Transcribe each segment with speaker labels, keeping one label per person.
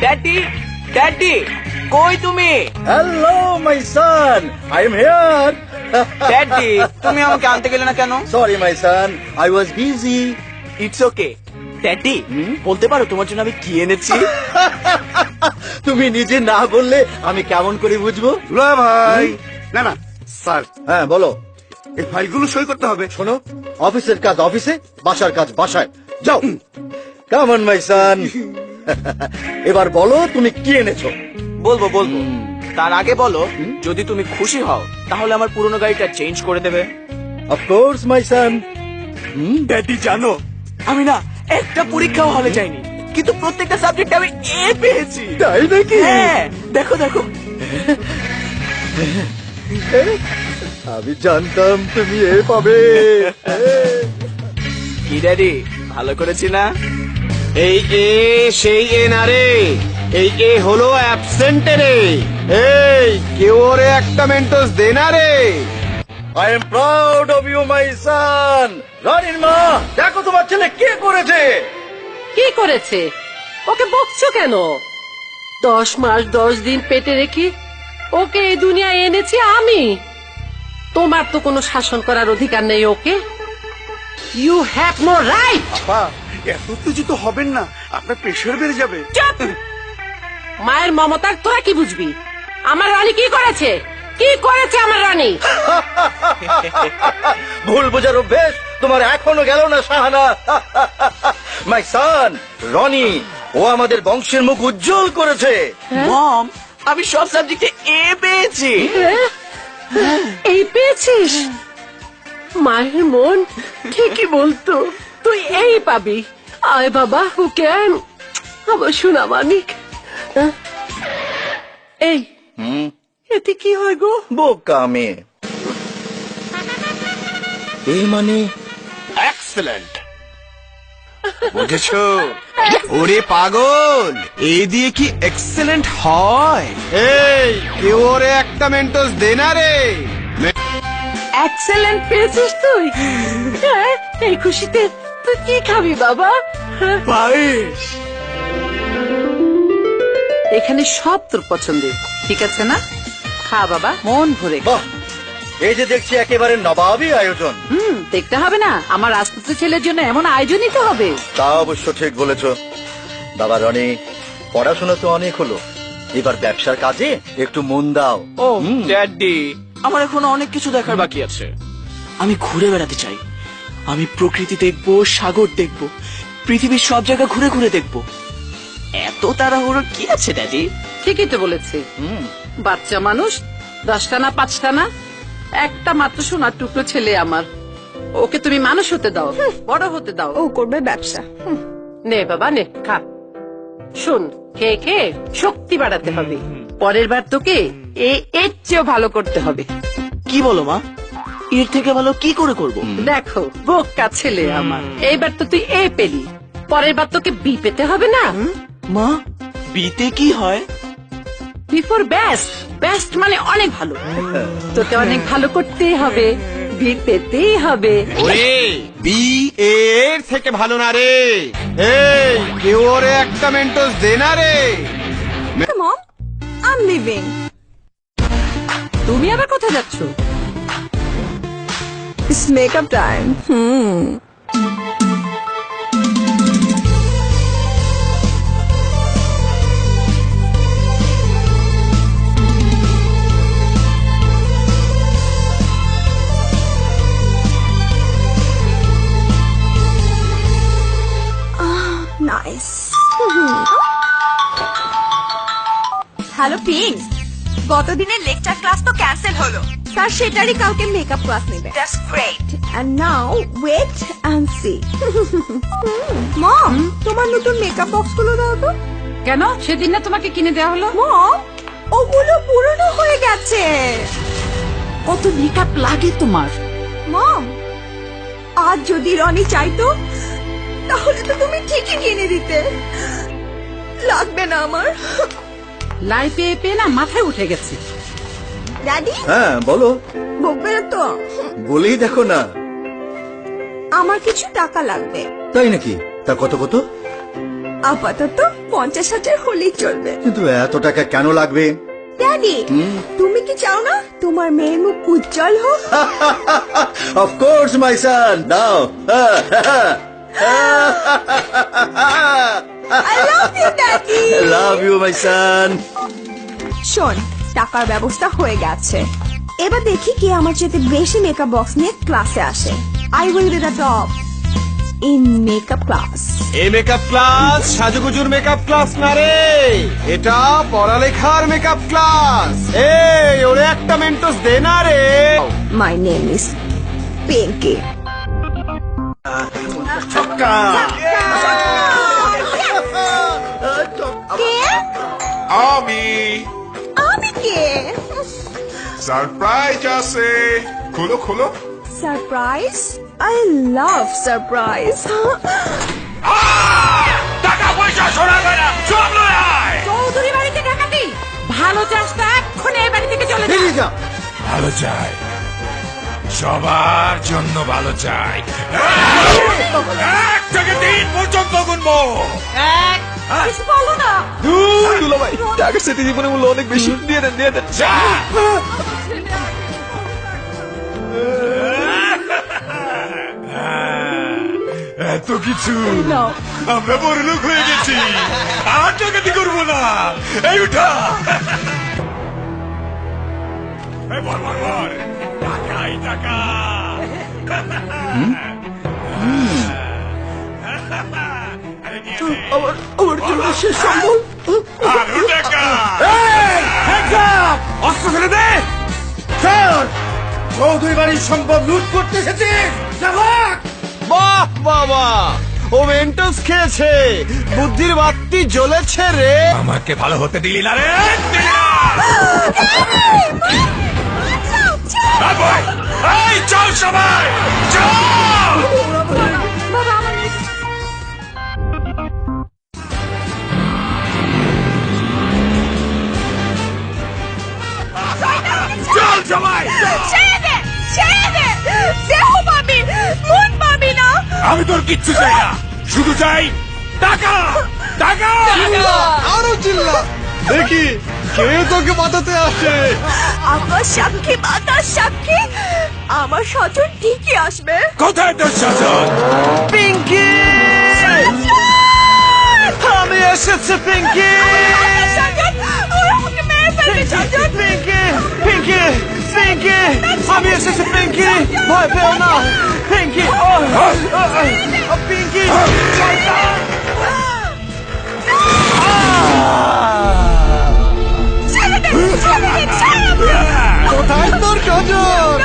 Speaker 1: Daddy daddy কই তুমি
Speaker 2: hello my son I am here
Speaker 1: daddy তুমি আমাকে আনতে গেলে না কেন
Speaker 2: sorry my son I was busy
Speaker 1: it's okay daddy বলতে পারো তোমার জন্য আমি কি এনেছি?
Speaker 2: তুমি নিজে না বললে আমি কেমন করে বুঝব
Speaker 3: দুলা ভাই। না না স্যার।
Speaker 2: হ্যাঁ বলো।
Speaker 3: এই ফাইলগুলো সই করতে হবে।
Speaker 2: শোনো অফিসের কাজ অফিসে বাসার কাজ বাসায়। যাও। কেমন মাই সন এবার বলো তুমি কি এনেছো?
Speaker 1: বলব বলব। তার আগে বলো যদি তুমি খুশি হও তাহলে আমার পুরনো গাড়িটা চেঞ্জ করে দেবে।
Speaker 2: অফকোর্স মাই সন
Speaker 1: ড্যাডি জানো আমি না একটা পরীক্ষাও হলে যাইনি কিন্তু প্রত্যেকটা সাবজেক্টে আমি এ পেয়েছি।
Speaker 2: তাই নাকি?
Speaker 1: হ্যাঁ দেখো দেখো।
Speaker 2: আমি জানতাম তুমি এ পাবে।
Speaker 1: কি ড্যাডি ভালো করেছি না?
Speaker 4: এই এ সেই এ না রে এই এ হলো অ্যাবসেন্টে রে এই কেউ ওরে একটা মেন্টোস দে না রে।
Speaker 2: I am proud of you my son রানীর মা দেখো তোমার ছেলে কে করেছে।
Speaker 5: কি করেছে? ওকে বকছো কেন? দশ মাস দশ দিন পেটে রেখে ওকে এই দুনিয়ায় এনেছি আমি। তোমার তো কোনো শাসন করার অধিকার নেই ওকে। ইউ হ্যাভ নো রাইট
Speaker 3: আপা এত উত্তেজিত হবেন না আপনার প্রেশার বেড়ে যাবে।
Speaker 5: মায়ের মমতার তোরা কি বুঝবি? আমার রানী কি করেছে? কি করেছে আমার রানী?
Speaker 2: ভুল বোঝার অভ্যেস তোমার এখনও গেল না সাহানা মাই সন রনি ও আমাদের বংশের মুখ উজ্জ্বল করেছে।
Speaker 1: মম আমি সব সাবজেক্টে এ পেয়েছি।
Speaker 5: এই পেয়েছিস? মায়ের মন ঠিকই বলতো। তুই এই পাবি। আয় বাবা ওকে আয়। আমার শোনা মানিক। হ্যাঁ? এই এতে কি হয় গো?
Speaker 2: বোকা মেয়ে। এই মানে?
Speaker 4: এক্সেলেন্ট বুঝেছ? ওরে পাগল! এই দিয়ে কি এক্সেলেন্ট হয়? এই কেউ ওরে একটা মেন্টোস দে না রে।
Speaker 5: এক্সেলেন্ট পেয়েছিস তুই। হ্যাঁ, এই খুশিতে তুই কি খাবি বাবা? হ্যাঁ?
Speaker 1: পায়েস।
Speaker 6: এখানে সব তোর পছন্দের ঠিক আছে না? খা বাবা মন ভরে খা।
Speaker 2: বাহ। এই যে দেখছি একেবারে নবাবী আয়োজন।
Speaker 6: হুম দেখতে হবে না আমার রাজপুত্র ছেলের জন্য এমন আয়োজনই তো হবে।
Speaker 2: তা অবশ্য ঠিক বলেছ। বাবা রনি পড়াশোনা তো অনেক হলো। এবার ব্যবসার কাজে একটু মন দাও।
Speaker 1: ও ড্যাডি আমার এখনও অনেক কিছু দেখার বাকি আছে। আমি ঘুরে বেড়াতে চাই। আমি প্রকৃতি দেখব সাগর দেখব পৃথিবীর সব জায়গা ঘুরে ঘুরে দেখব। এত তাড়াহুড়ো কি আছে ড্যাডি?
Speaker 6: ঠিকই তো বলেছে। বাচ্চা মানুষ দশটা না পাঁচটা না একটা মাত্র সোনার টুকরো ছেলে আমার। ওকে তুমি মানুষ হতে দাও বড় হতে দাও।
Speaker 7: ও করবে ব্যবসা।
Speaker 6: নে বাবা নে খা। শুন খেয়ে খেয়ে শক্তি বাড়াতে হবে। পরের বার তোকে এ এর চেয়েও ভালো করতে হবে।
Speaker 1: কি বলো মা? এর থেকে ভালো কি করে করব?
Speaker 6: দেখো বোকা ছেলে আমার। এইবার তো তুই এ পেলি। পরের বার তোকে বি পেতে হবে না?
Speaker 1: মা বিতে কি হয়?
Speaker 6: বিফোর বেস্ট বেস্ট মানে অনেক ভালো। তোকে অনেক ভালো করতেই হবে। বি পেতেই হবে।
Speaker 4: ওরে বি এর থেকে ভালো না রে। এই কেউ ওরে একটা মেন্টোস দে না রে।
Speaker 7: আই এম লিভিং
Speaker 6: তুমি আবার কোথায় যাচ্ছ?
Speaker 7: It's makeup time hmm. Hello Ping গতদিনের lecture class তো ক্যান্সেল হলো। স্যার সেটারই কাউকে মেকআপ ক্লাস নেবে। That's great and now wait and see mom তোমার নতুন মেকআপ বক্সগুলো দাও তো।
Speaker 6: কেন? সেদিন না তোমাকে কিনে দেওয়া হলো?
Speaker 7: মম ওগুলো পুরনো হয়ে গেছে।
Speaker 6: কত মেকআপ লাগে তোমার।
Speaker 7: মম আজ যদি রনি চাইতো তাহলে তো তুমি ঠিকই কিনে দিতে। লাগবে না আমার।
Speaker 6: লাই পেয়ে পেয়ে না মাথায় উঠে গেছে।
Speaker 7: ড্যাডি
Speaker 2: হ্যাঁ বলো।
Speaker 7: বকবে না তো
Speaker 2: বলেই দেখো না।
Speaker 7: আমার কিছু টাকা লাগবে।
Speaker 2: তাই নাকি? তা কত কত?
Speaker 7: আপাতত পঞ্চাশ হাজার হলেই চলবে।
Speaker 2: কিন্তু এত টাকা কেন লাগবে?
Speaker 7: ড্যাডি তুমি কি চাও না তোমার মেয়ের মুখ উজ্জ্বল হোক?
Speaker 2: Of course my son now
Speaker 7: I love you daddy
Speaker 2: love you my son
Speaker 7: শোন টাকার ব্যবস্থা হয়ে গেছে। এবার দেখি কে আমার চেয়ে বেশি মেকআপ বক্স নিয়ে ক্লাসে আসে। I will be the top in makeup class
Speaker 4: A makeup class সাজুগুজুর মেকআপ ক্লাস না রে। এটা পড়ালেখার মেকআপ ক্লাস এই ওরে একটা মেন্টস দে না রে।
Speaker 7: মাই নেম ইজ পিঙ্কি
Speaker 8: আমি
Speaker 7: আমি কে?
Speaker 8: সারপ্রাইজ আছে খোলো খোলো
Speaker 7: সারপ্রাইজ আই লাভ সারপ্রাইজ
Speaker 8: টাকা পয়সা সোনা গয়না সব লয়ে আয়
Speaker 6: চৌধুরী বাড়িতে ডাকাতি। ভালো চাষটা এক্ষুনি এই বাড়ি থেকে চলে যা।
Speaker 8: ভালো চাই। সবার জন্য ভালো চাই। এক থেকে তিন পর্যন্ত গুনবো।
Speaker 6: এক কিছু বলো না।
Speaker 1: টাকার সাথে জীবনের মূল্য অনেক বেশি। দিয়ে দেন দিয়ে দেন
Speaker 8: এত কিছু। আমরা বড় লোক হয়ে গেছি। আর টাকাতি করব না। এই উঠা। টাকাই টাকা।
Speaker 1: আমার আমার জন্য শেষ সম্বল।
Speaker 8: আরও টাকা অস্ত্র ফেলে দে।
Speaker 2: স্যার চৌধুরী বাড়ির সম্ভব লুট করতে এসেছিস জাভাক
Speaker 4: বাহ বাবা ও মেন্টস খেয়েছে। বুদ্ধির বাতি জ্বলেছে রে।
Speaker 8: আমাকে ভালো হতে দিলি না রে। চল সবাই। চল। আমি তোর কিচ্ছু চাই না। শুধু চাই টাকা। টাকা।
Speaker 4: আরও চিল্লা। দেখি কে তোকে বাঁচাতে আসে?
Speaker 7: আমার সাক্ষী মাতার সাক্ষী। আমার স্বজন ঠিকই আসবে।
Speaker 8: কোথায় তোর শাসন
Speaker 4: পিঙ্কি! আমি এসেছি পিঙ্কি! পিঙ্কি পিঙ্কি পিঙ্কি আমি এসেছি পিঙ্কি ভয় পেও না পিঙ্কি ও, ও, ও, ও, পিঙ্কি শয়তান! কোথায় তোর গজন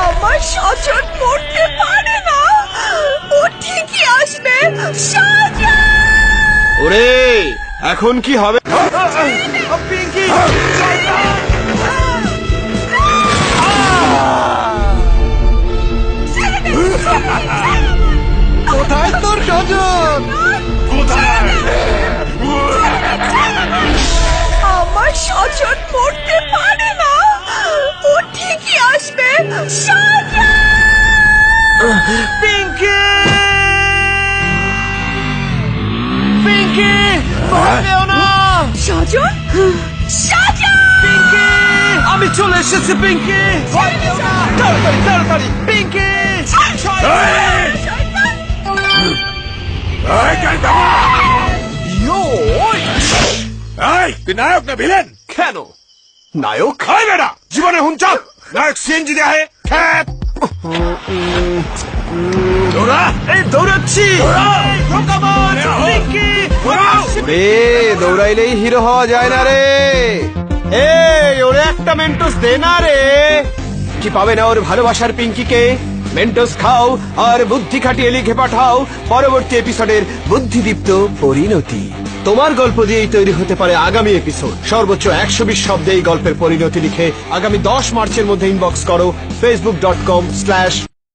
Speaker 7: আমার স্বজন মরতে পারে না। ও ঠিকই আসবে।
Speaker 4: ওরে এখন কি হবে? ভয় পেও না
Speaker 7: স্বজন সাজা
Speaker 4: পিঙ্কি আমি চলে এসেছি পিঙ্কি ভয় পেও না তাড়াতাড়ি তাড়াতাড়ি পিঙ্কি
Speaker 8: নায়ক না ভিলেন?
Speaker 4: কেন? নায়ক?
Speaker 8: খাই বেটা জীবনে হুঞ্চা নায়ক সিএনজি দেয়া হে খ্যাত। দৌড়া!
Speaker 4: এই দৌড়াচ্ছি। রে দৌড়াইলেই হিরো হওয়া যায় না রে। এই ওরে একটা মেন্টোস দে না রে। কি পাবে না ওর ভালোবাসার পিঙ্কিকে? মেন্টোস খাও আর বুদ্ধি খাটিয়ে লিখে পাঠাও। পরবর্তী এপিসোডের বুদ্ধিদীপ্ত পরিণতি। তোমার গল্প দিয়েই তৈরি হতে পারে আগামী এপিসোড সর্বোচ্চ একশো বিশ শব্দে এই গল্পের পরিণতি লিখে আগামী দশ মার্চের মধ্যে ইনবক্স করো ফেসবুক ডট কম স্ল্যাশ